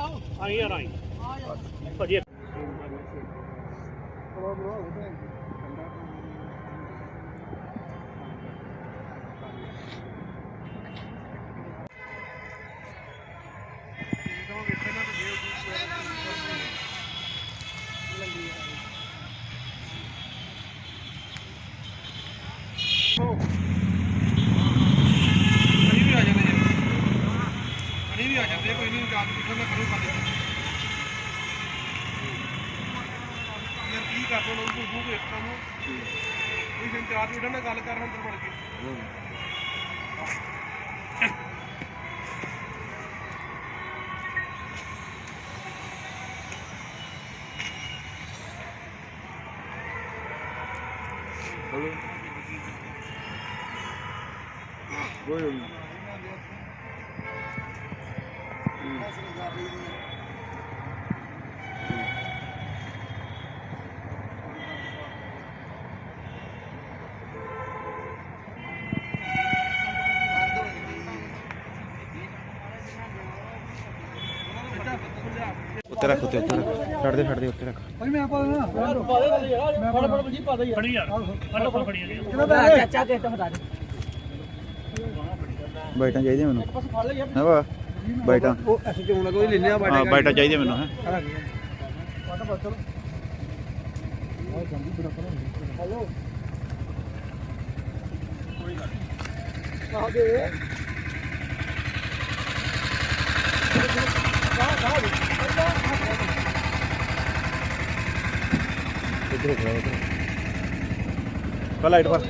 ਆਈ ਯਾਰ ਆਈ ਭਾਜੀ ਅਣੀ ਵੀ ਆ ਜਾਂਦੇ ਜੀ ਅਣੀ ਵੀ ਆ ਜਾਂਦੇ ਕੋਈ ਨਹੀਂ ਜਾਗ ਪਿੱਛੋਂ ਮੈਂ ਕਰੂ ਪਾਦੇ ਯਾਰ ਕੀ ਕਰ ਦੋ ਲੋਕ? ਬੂ ਕੇ ਇੱਕ ਨੂੰ ਕੋਈ ਦਿਨ ਚਾਰ ਜਿਹੜਾ ਨਾਲ ਗੱਲ ਕਰਨ ਅੰਦਰ ਵੜ ਕੇ ਉੱਤੇ ਰੱਖ ਉੱਤੇ ਉੱਤੇ ਰੱਖ। ਛੱਡ ਦੇ ਛੱਡ ਦੇ ਉੱਤੇ ਰੱਖ। ਫੜੀ ਯਾਰ। ਫੜ ਫੜ ਫੜੀ ਜਾਂਦੇ ਚਾਚਾ ਕੇ ਤਾਂ ਬਤਾ ਦੇ? ਬਾਈਟਾਂ ਚਾਹੀਦੀਆਂ ਮੈਨੂੰ। ਹੈ ਵਾ। ਬਾਈਟਾਂ। ਉਹ ਐਸੇ ਤੇ ਹੁਣ ਕੋਈ ਲੈ ਲਿਆ ਹਾਂ ਬਾਈਟਾਂ ਚਾਹੀਦੀਆਂ ਮੈਨੂੰ ਹੈ। ਇੱਧਰ ਖੜਾ ਇੱਧਰ ਕਾ ਲਾਈਟ ਪਰ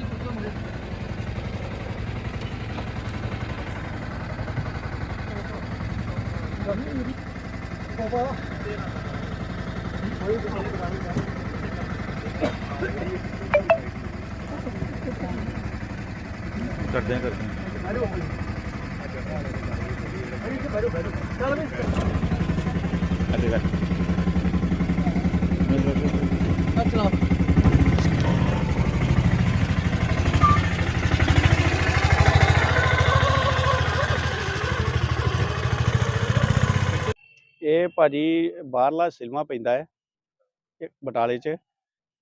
ਕਰਦੇ ਹਾਂ ਕਰਦੇ ਹਾਂ ਅੱਗੇ ਕਰ ਇਹ ਭਾਜੀ ਬਾਹਰਲਾ ਸਿਲਮਾ ਪੈਂਦਾ ਹੈ ਇੱਕ ਬਟਾਲੇ 'ਚ।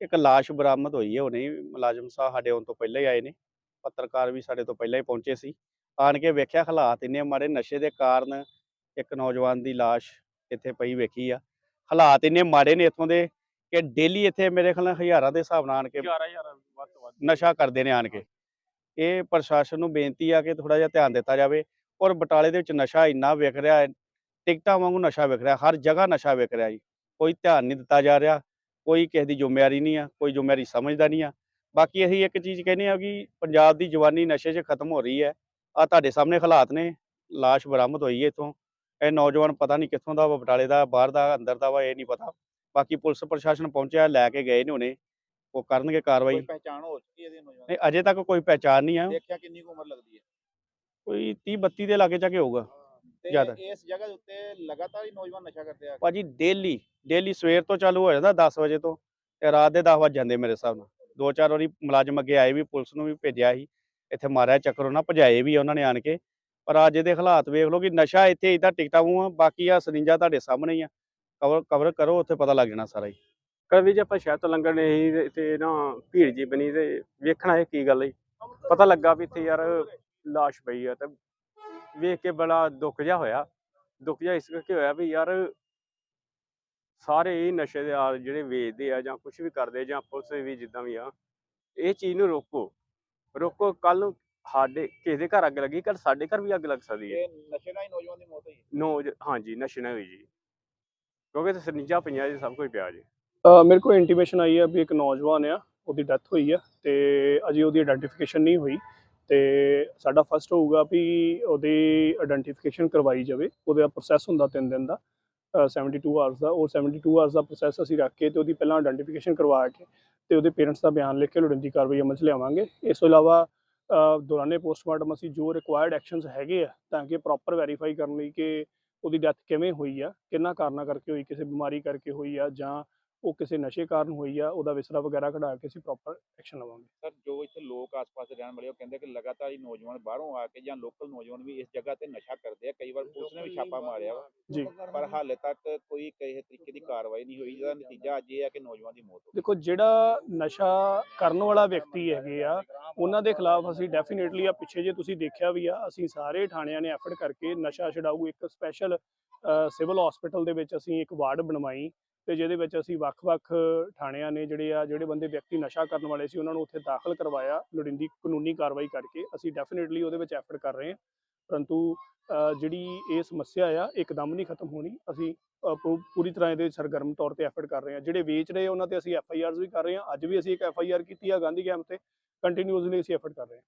ਇੱਕ ਲਾਸ਼ ਬਰਾਮਦ ਹੋਈ ਹੈ ਹੁਣੇ ਮੁਲਾਜ਼ਮ ਸਾਹਿਬ ਸਾਡੇ ਆਉਣ ਤੋਂ ਪਹਿਲਾਂ ਹੀ ਆਏ ਨੇ ਪੱਤਰਕਾਰ ਵੀ ਸਾਡੇ ਤੋਂ ਪਹਿਲਾਂ ਹੀ ਪਹੁੰਚੇ ਸੀ। ਆਣ ਕੇ ਵੇਖਿਆ ਹਾਲਾਤ ਇੰਨੇ ਮਾੜੇ ਨਸ਼ੇ ਦੇ ਕਾਰਨ ਇੱਕ ਨੌਜਵਾਨ ਦੀ ਲਾਸ਼ ਇੱਥੇ ਪਈ ਵੇਖੀ ਆ। ਹਾਲਾਤ ਇੰਨੇ ਮਾੜੇ ਨੇ ਇੱਥੋਂ ਦੇ ਕਿ ਡੇਲੀ ਇੱਥੇ ਮੇਰੇ ਖਿਆਲ ਨਾਲ ਹਜ਼ਾਰਾਂ ਦੇ ਹਿਸਾਬ ਨਾਲ ਆਣ ਕੇ 11000 ਵੱਧ ਤੋਂ ਵੱਧ ਨਸ਼ਾ ਕਰਦੇ ਨੇ ਆਣ ਕੇ। ਇਹ ਪ੍ਰਸ਼ਾਸਨ ਨੂੰ ਬੇਨਤੀ ਆ ਕਿ ਥੋੜਾ ਜਿਹਾ ਧਿਆਨ ਦਿੱਤਾ ਜਾਵੇ ਔਰ ਬਟਾਲੇ ਦੇ ਵਿੱਚ ਨਸ਼ਾ ਇੰਨਾ ਵਿਕ ਰਿਹਾ ਹੈ ਟਿਕਟਾਂ ਵਾਂਗੂ ਨਸ਼ਾ ਵਿਕ ਰਿਹਾ ਹਰ ਜਗ੍ਹਾ ਨਸ਼ਾ ਵਿਕ ਰਿਹਾ ਜੀ। ਕੋਈ ਧਿਆਨ ਨਹੀਂ ਦਿੱਤਾ ਜਾ ਰਿਹਾ ਕੋਈ ਕਿਸੇ ਦੀ ਜ਼ਿੰਮੇਵਾਰੀ ਨਹੀਂ ਆ ਕੋਈ ਜ਼ਿੰਮੇਵਾਰੀ ਸਮਝਦਾ ਨਹੀਂ ਆ। ਬਾਕੀ ਅਸੀਂ ਇੱਕ ਚੀਜ਼ ਕਹਿੰਦੇ ਆ ਕਿ ਪੰਜਾਬ ਦੀ ਜਵਾਨੀ ਨਸ਼ੇ 'ਚ ਖਤਮ ਹੋ ਰਹੀ ਹੈ। ਆ ਤੁਹਾਡੇ ਸਾਹਮਣੇ ਹਾਲਾਤ ਨੇ ਲਾਸ਼ ਬਰਾਮਦ ਹੋਈ ਹੈ ਇੱਥੋਂ। ਇਹ ਨੌਜਵਾਨ ਪਤਾ ਨਹੀਂ ਕਿੱਥੋਂ ਦਾ ਵਾ ਬਟਾਲੇ ਦਾ ਬਾਹਰ ਦਾ ਅੰਦਰ ਦਾ ਵਾ ਇਹ ਨਹੀਂ ਪਤਾ। ਬਾਕੀ ਪੁਲਿਸ ਪ੍ਰਸ਼ਾਸਨ ਪਹੁੰਚਿਆ ਲੈ ਕੇ ਗਏ ਨੇ ਹੁਣੇ। ਉਹ ਕਰਨਗੇ ਕਾਰਵਾਈ। ਕੋਈ ਪਹਿਚਾਣ ਹੋ ਚੁੱਕੀ ਹੈ ਇਹਦੀ ਨੌਜਵਾਨ? ਨਹੀਂ ਅਜੇ ਤੱਕ ਕੋਈ ਪਹਿਚਾਣ ਨਹੀਂ ਆ। ਦੇਖਿਆ ਕਿੰਨੀ ਕੁ ਉਮਰ ਲੱਗਦੀ ਹੈ? ਕੋਈ 30 32 ਦੇ ਲਾਗੇ ਜਾ ਕੇ ਹੋਊਗਾ। ਜ਼ਿਆਦਾ। ਇਸ ਜਗ੍ਹਾ ਦੇ ਉੱਤੇ ਲਗਾਤਾਰ ਹੀ ਨੌਜਵਾਨ ਨਸ਼ਾ ਕਰਦੇ ਆ ਭਾਜੀ ਡੇਲੀ ਡੇਲੀ ਸਵੇਰ ਤੋਂ ਚਾਲੂ ਹੋ ਜਾਂਦਾ 10 ਵਜੇ ਤੋਂ ਤੇ ਰਾਤ ਦੇ 10 ਵਜੇ ਜਾਂਦੇ ਮੇਰੇ ਹਿਸਾਬ ਨਾਲ। ਦੋ ਚਾਰ ਵਾਰੀ ਮੁਲਾਜ਼ਮ ਅੱਗੇ ਆਏ ਵੀ ਪੁਲਿਸ ਨੂੰ ਵੀ ਭੇਜਿਆ ਸੀ। ਇੱਥੇ ਮਾਰਿਆ ਚੱਕਰ ਉਹਨਾਂ ਭਜਾਏ ਵੀ ਉਹਨਾਂ ਨੇ ਆਣ ਕੇ। ਪਰ ਅੱਜ ਦੇ ਹਾਲਾਤ ਵੇਖ ਲਓ ਕਿ ਨਸ਼ਾ ਇੱਥੇ ਇਦਾਂ ਟਿਕਟਾਂ ਵਾਂਗੂ ਆ ਬਾਕੀ ਆ ਸਰਿੰਜਾ ਤੁਹਾਡੇ ਸਾਹਮਣੇ ਹੀ ਆ। ਕਵਰ ਕਵਰ ਕਰੋ ਉੱਥੇ ਪਤਾ ਲੱਗ ਜਾਣਾ ਸਾਰਾ ਹੀ। ਕਦੇ ਜੇ ਆਪਾਂ ਸ਼ਹਿਰ ਤੋਂ ਲੰਘਣ ਸੀ ਤੇ- ਤੇ ਨਾ ਭੀੜ ਜੀ ਬਣੀ ਤੇ ਵੇਖਣਾ ਇਹ ਕੀ ਗੱਲ ਹੈ। ਪਤਾ ਲੱਗਾ ਵੀ ਇੱਥੇ ਯਾਰ ਲਾਸ਼ ਪਈ ਆ ਤੇ ਵੇਖ ਕੇ ਬੜਾ ਦੁੱਖ ਜਿਹਾ ਹੋਇਆ। ਦੁੱਖ ਜਿਹਾ ਇਸ ਕਰਕੇ ਹੋਇਆ ਵੀ ਯਾਰ ਸਾਰੇ ਨਸ਼ੇ ਦੇ ਆ ਜਿਹੜੇ ਵੇਚਦੇ ਆ ਜਾਂ ਕੁਝ ਵੀ ਕਰਦੇ ਜਾਂ ਪੁਲਿਸ ਵੀ ਜਿੱਦਾਂ ਵੀ ਆ ਇਹ ਚੀਜ਼ ਨੂੰ ਰੋਕੋ। ਰੋਕੋ ਕੱਲ ਨੂੰ ਸਾਡੇ ਕਿਸੇ ਦੇ ਘਰ ਅੱਗ ਲੱਗੀ ਕੱਲ ਸਾਡੇ ਘਰ ਵੀ ਅੱਗ ਲੱਗ ਸਕਦੀ ਹੈ। ਇਹ ਨਸ਼ੇ ਨਾਲ ਹੀ ਨੌਜਵਾਨ ਦੀ ਮੌਤ ਹੋਈ ਹੈ। ਨੋ ਹਾਂਜੀ ਨਸ਼ੇ ਨਾਲ ਹੋਈ ਜੀ। ਕਿਉਂਕਿ ਤੇ ਸਰਿੰਜਾਂ ਪਈਆਂ ਜੀ ਸਭ ਕੁਝ ਪਿਆ ਜੀ। ਅ, ਮੇਰੇ ਕੋਲ ਇੰਟੀਮੇਸ਼ਨ ਆਈ ਹੈ ਵੀ ਇੱਕ ਨੌਜਵਾਨ ਆ ਉਹਦੀ ਡੈਥ ਹੋਈ ਆ ਤੇ ਅਜੇ ਉਹਦੀ ਆਇਡੈਂਟੀਫਿਕੇਸ਼ਨ ਨਹੀਂ ਹੋਈ। ਤੇ ਸਾਡਾ ਫਸਟ ਹੋਊਗਾ ਵੀ ਉਹਦੀ ਆਇਡੈਂਟੀਫਿਕੇਸ਼ਨ ਕਰਵਾਈ ਜਾਵੇ ਉਹਦਾ ਪ੍ਰੋਸੈਸ ਹੁੰਦਾ 3 ਦਿਨ ਦਾ ਅ, 72 ਆਵਰਸ ਦਾ ਉਹ 72 ਆਵਰਸ ਦਾ ਪ੍ਰੋਸੈਸ ਅਸੀਂ ਰੱਖ ਕੇ ਤੇ ਉਹਦੀ ਪਹਿਲਾਂ ਆਇਡੈਂਟੀਫਿਕੇਸ਼ਨ ਕਰਵਾ ਕੇ ਤੇ ਉਹਦੇ ਪੇਰੈਂਟਸ ਦਾ ਬਿਆਨ ਲਿਖ ਕੇ ਲੋੜੀਂਦੀ ਕਾਰਵਾਈ ਅਮਲ 'ਚ ਲਿਆਵਾਂਗੇ। ਇਸ ਤੋਂ ਇਲਾਵਾ ਦੌਰਾਨੇ ਪੋਸਟਮਾਰਟਮ ਅਸੀਂ ਜੋ ਰਿਕੁਆਇਰਡ ਐਕਸ਼ਨਸ ਹੈਗੇ ਆ ਤਾਂ ਕਿ ਪ੍ਰੋਪਰ ਵੈਰੀਫਾਈ ਕਰਨ ਲਈ ਕਿ ਉਹਦੀ ਡੈਥ ਕਿਵੇਂ ਹੋਈ ਆ ਕਿੰਨਾ ਕਾਰਨਾਂ ਕਰਕੇ ਹੋਈ ਕਿਸੇ ਬਿਮਾਰੀ ਕਰਕੇ ਹੋਈ ਆ ਜਾਂ ਉਹ ਕਿਸੇ ਨਸ਼ੇ ਕਾਰਨ ਹੋਈ ਆ ਉਹਦਾ ਵਿਸਰਾ ਵਗੈਰਾ ਕਢਾ ਕੇ ਅਸੀਂ ਪ੍ਰੋਪਰ ਐਕਸ਼ਨ ਲਵਾਂਗੇ। ਸਰ ਜੋ ਇੱਥੇ ਲੋਕ ਆਸ-ਪਾਸ ਦੇ ਰਹਿਣ ਵਾਲੇ ਉਹ ਕਹਿੰਦੇ ਕਿ ਲਗਾਤਾਰ ਹੀ ਨੌਜਵਾਨ ਬਾਹਰੋਂ ਆ ਕੇ ਜਾਂ ਲੋਕਲ ਨੌਜਵਾਨ ਵੀ ਇਸ ਜਗ੍ਹਾ ਤੇ ਨਸ਼ਾ ਕਰਦੇ ਆ ਕਈ ਵਾਰ ਪੁਲਿਸ ਨੇ ਵੀ ਛਾਪਾ ਮਾਰਿਆ ਵਾ। ਜੀ। ਪਰ ਹਾਲੇ ਤੱਕ ਕੋਈ ਕਿਸੇ ਤਰੀਕੇ ਦੀ ਕਾਰਵਾਈ ਨਹੀਂ ਹੋਈ ਜਿਹਦਾ ਨਤੀਜਾ ਅੱਜ ਇਹ ਹੈ ਕਿ ਨੌਜਵਾਨ ਦੀ ਮੌਤ ਹੋ ਦੇਖੋ ਜਿਹੜਾ ਨਸ਼ਾ ਕਰਨ ਵਾਲਾ ਵਿਅਕਤੀ ਹੈਗੇ ਆ ਉਹਨਾਂ ਦੇ ਖਿਲਾਫ ਅਸੀਂ ਡੈਫੀਨੇਟਲੀ ਆ ਪਿੱਛੇ ਜੇ ਤੁਸੀਂ ਦੇਖਿਆ ਵੀ ਆ ਅਸੀਂ ਸਾਰੇ ਥਾਣਿਆਂ ਨੇ ਐਫਰਟ ਕਰਕੇ ਨਸ਼ਾ ਛਡਾਊ ਇੱਕ ਸਪੈਸ਼ਲ ਸਿਵਲ ਹਸਪੀਟਲ ਦੇ ਵਿੱਚ ਅਸੀਂ ਇੱਕ ਵਾਰਡ ਬਣਵਾਈ ਤੇ ਜਿਹਦੇ ਵਿੱਚ ਅਸੀਂ ਵੱਖ-ਵੱਖ ਥਾਣਿਆਂ ਨੇ ਜਿਹੜੇ ਆ, ਜਿਹੜੇ ਬੰਦੇ ਵਿਅਕਤੀ ਨਸ਼ਾ ਕਰਨ ਵਾਲੇ ਸੀ, ਉਹਨਾਂ ਨੂੰ ਉੱਥੇ ਦਾਖਲ ਕਰਵਾਇਆ, ਲੋੜੀਂਦੀ ਕਾਨੂੰਨੀ ਕਾਰਵਾਈ ਕਰਕੇ। ਅਸੀਂ ਡੈਫੀਨੇਟਲੀ ਉਹਦੇ ਵਿੱਚ ਐਫਰਟ ਕਰ ਰਹੇ ਹਾਂ। ਪਰੰਤੂ ਜਿਹੜੀ ਇਹ ਸਮੱਸਿਆ ਆ ਇੱਕਦਮ ਨਹੀਂ ਖਤਮ ਹੋਣੀ। ਅਸੀਂ ਪੂਰੀ ਤਰ੍ਹਾਂ ਇਹਦੇ ਸਰਗਰਮ ਤੌਰ ਤੇ ਐਫਰਟ ਕਰ ਰਹੇ ਹਾਂ। ਜਿਹੜੇ ਵੇਚ ਰਹੇ ਉਹਨਾਂ ਤੇ ਅਸੀਂ ਐਫ ਆਈ ਆਰਸ ਵੀ ਕਰ ਰਹੇ ਹਾਂ। ਅੱਜ ਵੀ ਅਸੀਂ ਇੱਕ ਐਫ ਆਈ ਆਰ ਕੀਤੀ ਆ ਗਾਂਧੀ ਕੈਂਪ ਤੇ। ਕੰਟੀਨਿਊਸਲੀ ਅਸੀਂ ਐਫਰਟ ਕਰ ਰਹੇ ਹਾਂ।